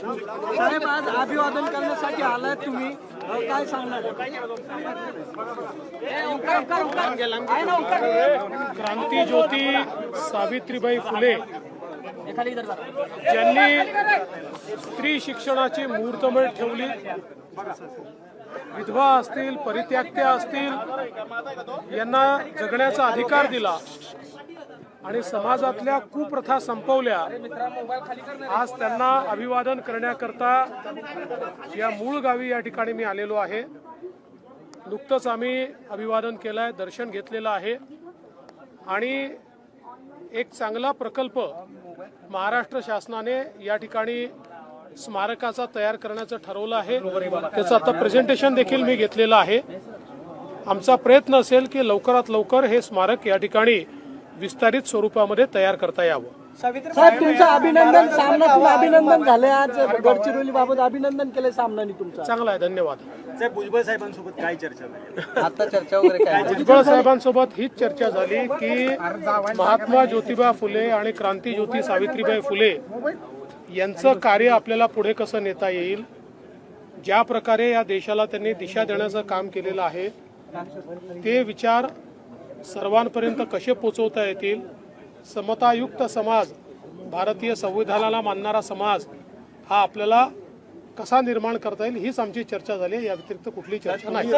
साहेब आज अभिवादन करण्यासाठी आलाय तुम्ही. काय सांगणार? क्रांती ज्योती सावित्रीबाई फुले. ज्यांनी स्त्री शिक्षणाची मुहूर्तमेढ ठेवली. विधवा असतील परित्यागत्या असतील यांना जगण्याचा अधिकार दिला. आणि समाजातल्या कुप्रथा संपवल्या आज त्यांना अभिवादन करण्याकरता या मूळ गावी या ठिकाणी मी आलेलो आहे. नुकतंच आम्ही अभिवादन केलं आहे दर्शन घेतलेलं आहे. आणि एक चांगला प्रकल्प महाराष्ट्र शासनाने या ठिकाणी स्मारकाचा तयार करण्याचं ठरवलं आहे. त्याचं आता प्रेझेंटेशन देखील मी घेतलेलं आहे. आमचा प्रयत्न असेल की लवकरात लवकर हे स्मारक या ठिकाणी विस्तारित स्वरूपामध्ये तयार करता यावं. साहेब तुमचं अभिनंदन सामनातून अभिनंदन झालंय आज गडचिरोली बाबत अभिनंदन केलंय सामनाने तुमचं. चांगला आहे धन्यवाद. साहेब भुजबळ साहेबांसोबत काय चर्चा झाली? आता चर्चा वगैरे काय भुजबळ साहेबांसोबत हीच चर्चा झाली की महात्मा ज्योतिबा फुले आणि क्रांती ज्योती सावित्रीबाई फुले यांचं कार्य आपल्याला पुढे कसं नेता येईल? ज्या प्रकारे या देशाला त्यांनी दिशा देण्याचं काम केलेलं आहे ते विचार सर्वांपर्यंत कसे पोचवता येतील समतायुक्त समाज भारतीय संविधानाला मानणारा समाज हा आपल्याला कसा निर्माण करता येईल हीच आमची चर्चा झाली आहे. या व्यतिरिक्त कुठली चर्चा नाही